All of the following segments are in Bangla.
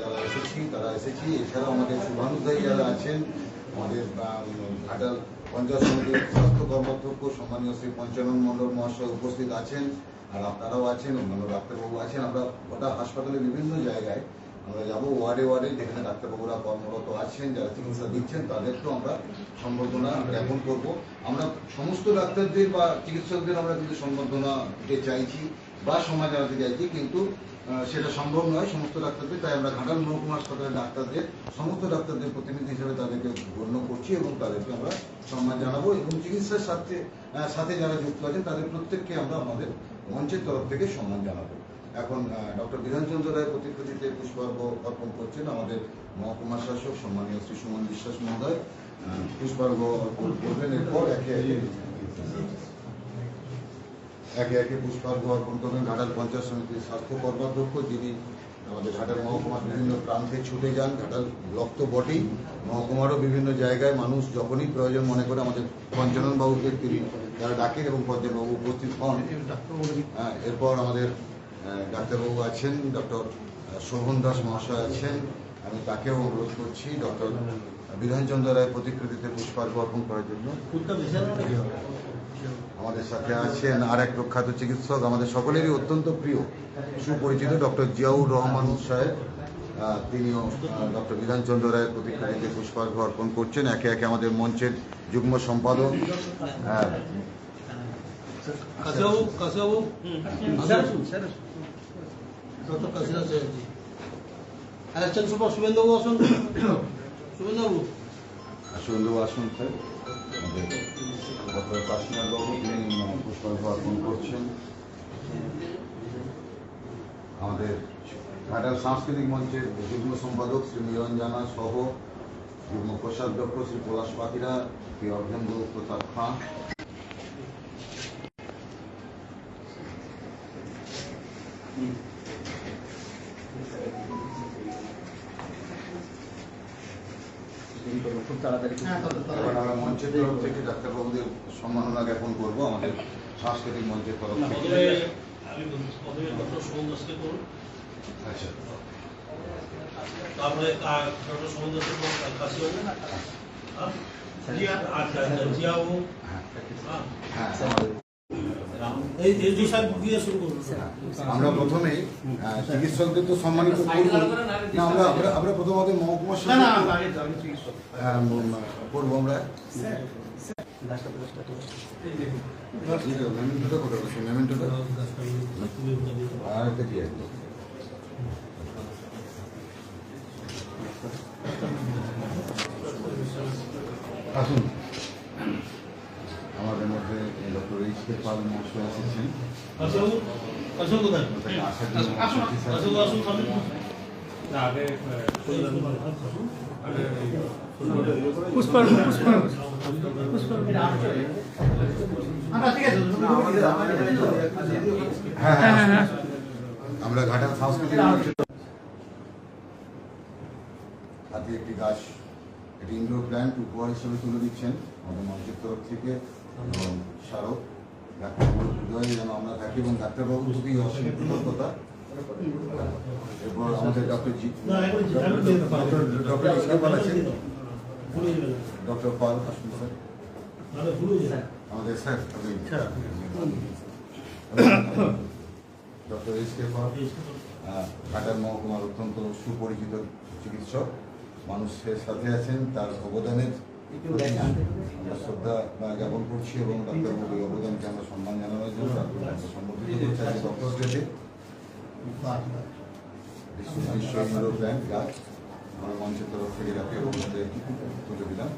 যারা এসেছি তারা এসেছি। এছাড়াও আমাদের শুভানুধ্যায়ী যারা আছেন, আমাদের ঘাটাল পঞ্চায়েত সমিতির স্বাস্থ্য কর্মাধ্যক্ষ, সম্মানীয় শ্রী পঞ্চানন মণ্ডল মহাশয় উপস্থিত আছেন, আর আপনারাও আছেন, অন্যান্য ডাক্তারবাবু আছেন। আমরা গোটা হাসপাতালের বিভিন্ন জায়গায় আমরা যাব, ওয়ার্ডে ওয়ার্ডে, যেখানে ডাক্তারবাবুরা কর্মরত আছেন, যারা চিকিৎসা দিচ্ছেন, তাদেরকেও আমরা সম্বর্ধনা জ্ঞাপন করব। আমরা সমস্ত ডাক্তারদের বা চিকিৎসকদের আমরা কিন্তু সম্বর্ধনা দিতে চাইছি, বা সমাজ জানাতে চাইছি, কিন্তু সেটা সম্ভব নয়, সমস্ত ডাক্তারদের, তাই আমরা ঘাটাল মহকুমা হাসপাতালের ডাক্তারদের, সমস্ত ডাক্তারদের প্রতিনিধি হিসেবে তাদেরকে গণ্য করছি এবং তাদেরকে আমরা সম্মান জানাব এবং চিকিৎসার সাথে সাথে যারা যুক্ত আছেন, তাদের প্রত্যেককে আমরা আমাদের মঞ্চের তরফ থেকে সম্মান জানাব। এখন ডক্টর বিধানচন্দ্র রায় প্রতিকৃতিতে পুষ্পার্ঘ অর্পণ করছেন আমাদের মহকুমা শাসক সম্মানীয় শ্রী সুমন বিশ্বাস মহোদয়। পুষ্পার্ঘ অর্পণ করবেন, এরপর একে একে একে পুষ্পার্ঘ অর্পণ করবেন। ঘাটাল পঞ্চায়েত সমিতির স্বাস্থ্য কর্মাধ্যক্ষ যিনি আমাদের ঘাটাল মহকুমার বিভিন্ন প্রান্তে ছুটে যান ঘাটাল ব্লক তো বটেই। মহকুমারও বিভিন্ন জায়গায় মানুষ যখনই প্রয়োজন মনে করে আমাদের পঞ্চানন বাবুকে তিনি তারা ডাকেন এবং পঞ্চানবাবু উপস্থিত হন। হ্যাঁ, এরপর আমাদের ডাক্তারবাবু আছেন ডক্টর শোভন দাস মহাশয় আছেন আমি তাকেও অনুরোধ করছি ডক্টর বিধানচন্দ্র রায় প্রতিকৃতিতে পুষ্পার্ঘ অর্পণ করার জন্য। আমাদের সাথে আছেন আর এক প্রখ্যাত চিকিৎসক আমাদের সকলেরই অত্যন্ত প্রিয় সুপরিচিত ডক্টর জিয়াউর রহমান সাহেব। তিনিও ডক্টর বিধানচন্দ্র রায়ের প্রতিকৃতিতে পুষ্পার্ঘ অর্পণ করছেন। একে একে আমাদের মঞ্চের যুগ্ম সম্পাদক। আহ, আর একজন সুপার শুভেন্দুবাবু আসুন। শুভেন্দুবাবু। সুন্দর আসুন স্যার করছেন। আমাদের সাংস্কৃতিক মঞ্চের যুগ্ম সম্পাদক শ্রী জানা সহ শ্রী পলাশ পাখিরা, শ্রী অর্ধেন্দ্র প্রতাপ খান খুব তাড়াতাড়ি এবার আমরা মঞ্চের তরফ থেকে ডাক্তারবাবুদের সম্মাননা জ্ঞাপন করব আমাদের সাংস্কৃতিক মঞ্চের তরফ থেকে। আচ্ছা। তারপরে ডক্টর সুমন দাসকে করুন কাশিবাবু। হ্যাঁ? জিয়া আচ্ছা আচ্ছা হ্যাঁ। আমরা প্রথমেই চিকিৎসকদের তো সম্মানিত না আমরা আমরা প্রথমত মহকুমার না না সাথে চিকিৎসক। করব আমরা। আর একটা কি আছে? আসুন। আমাদের মধ্যে ডক্টর এইচ কে পাল মহাশয় এসেছেন পুষ্পার্ঘ হ্যাঁ হ্যাঁ হ্যাঁ। আমরা ঘাটাল সাংস্কৃতিক হাতে একটি গাছ একটি ইনডোর প্ল্যান্ট উপহার হিসেবে তুলে দিচ্ছেন। আমাদের মঞ্চের তরফ থেকে এবং স্মারক ডাক্তারবাবুর হৃদয়ে যেন আমরা থাকি এবং ডাক্তারবাবুর প্রতি অসীম কৃতজ্ঞতা। এরপর আমাদের ডক্টর জি ডক্টর আছেন ডক্টর পাল আসুন স্যার। আমাদের doctor S K Pal Ghatal মহকুমার অত্যন্ত সুপরিচিত চিকিৎসক। মানুষের সাথে আছেন তার অবদানের শ্রদ্ধা জ্ঞাপন করছি এবং এই অবদানকে আমরা সম্মান জানানোর জন্য ডাক্তারবাবুকে সম্বোধিত করছি। আজকে ডক্টর প্ল্যান্ট গাছ আমরা মঞ্চের তরফ থেকে ডাক্তারবাবুদের তুলে দিলাম।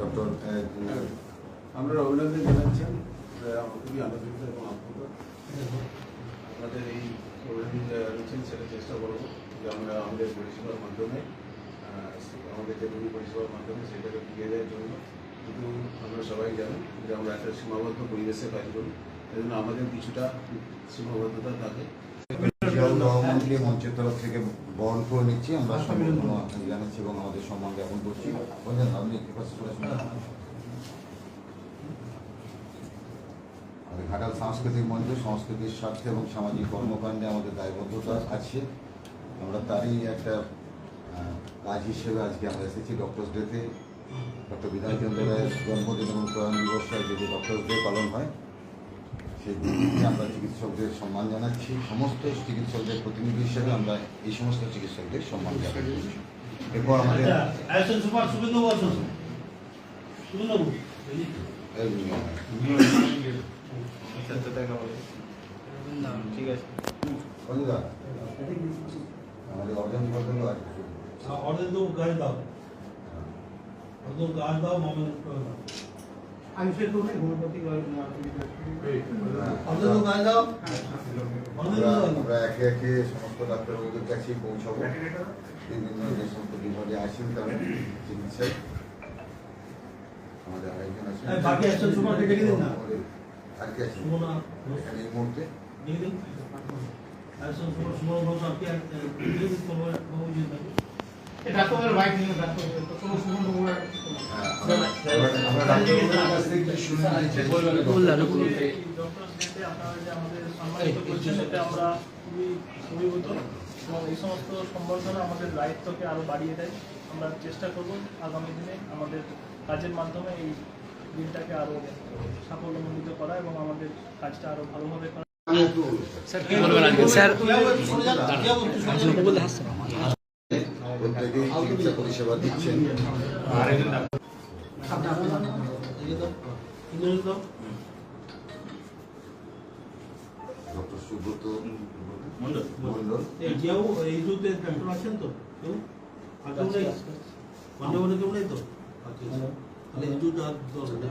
ডক্টর আমরা অভিনন্দন আমরা খুবই আনন্দিত এবং আপ্লুত। আমাদের এই অভিনন্দন রয়েছেন সেটা চেষ্টা করব যে আমরা আমাদের পরিষেবার মাধ্যমে আহ, আমাদের যে রোগী পরিষেবার মাধ্যমে সেটাকে ফিরিয়ে দেওয়ার জন্য কিন্তু আমরা সবাই জানি যে আমরা একটা সীমাবদ্ধ পরিবেশে কাজ করি এই জন্য আমাদের কিছুটা সীমাবদ্ধতা থাকে। মঞ্চের তরফ থেকে বহন করে নিচ্ছি আমরা জানাচ্ছি এবং আমাদের সম্মান জ্ঞাপন করছি। আপনি ঘাটাল সাংস্কৃতিক মঞ্চ সংস্কৃতির স্বার্থে এবং সামাজিক কর্মকাণ্ডে আমাদের দায়বদ্ধতা আছে। আমরা তারই একটা কাজ হিসেবে আজকে আমরা এসেছি ডক্টরস ডেতে ডক্টর বিধানচন্দ্র রায়ের জন্মদিন এবং প্রয়াণ দিবসটা যদি ডক্টরস ডে পালন হয় সেই দিনটিতে আমরা চিকিৎসকদের সম্মান জানাচ্ছি। সমস্ত চিকিৎসকদের প্রতিনিধি হিসেবে আমরা এই সমস্ত চিকিৎসকদের সম্মান জানাচ্ছি। এরপর আমাদের আচ্ছা ঠিক আছে। আমাদের অর্জন করতে আছে অর্ডার দেবো গাড়ি দাও অর্ডার গাড়ি দাও মোবাইল দাও আমি সে তো নেই হোমিওপ্যাথি অর্ডার দেবো গাড়ি দাও অর্ডার আমরা দাও আমরা একে একে সমস্ত ডাক্তারবাবুদের কাছেই পৌঁছাবো বিভিন্ন যে সমস্ত বিভাগে আছেন তারা চিকিৎসায় আমাদের আরেকজন আছেন এই বাকি একজন সুপারকে ডেকে দিন না। আর কি আছেন সুমনা এখানে এই মুহূর্তে দেখে দিন অ্যাসিস্ট্যান্ট সুপার সুমন ঘোষ আপনি এক দেখে দিন তোমার বাবু এই সমস্ত সম্বর্ধনা আমাদের দায়িত্বকে আরও বাড়িয়ে দেয় আমরা চেষ্টা করব আগামী দিনে আমাদের কাজের মাধ্যমে এই দিনটাকে আরও সাফল্যমণ্ডিত করা এবং আমাদের কাজটা আরও ভালোভাবে করা স্যার কি বলবেন? স্যার প্রত্যেকেই চিকিৎসা পরিষেবা দিচ্ছেন। ডক্টর সুব্রত মন্ডল। এই কেউ এই দুটো ডক্টর আছেন তো? কেউ? আর কেউ নেই? পঞ্চগড়ে কেউ নেই তো? আচ্ছা আচ্ছা। তাহলে এই দুটো আর দশ না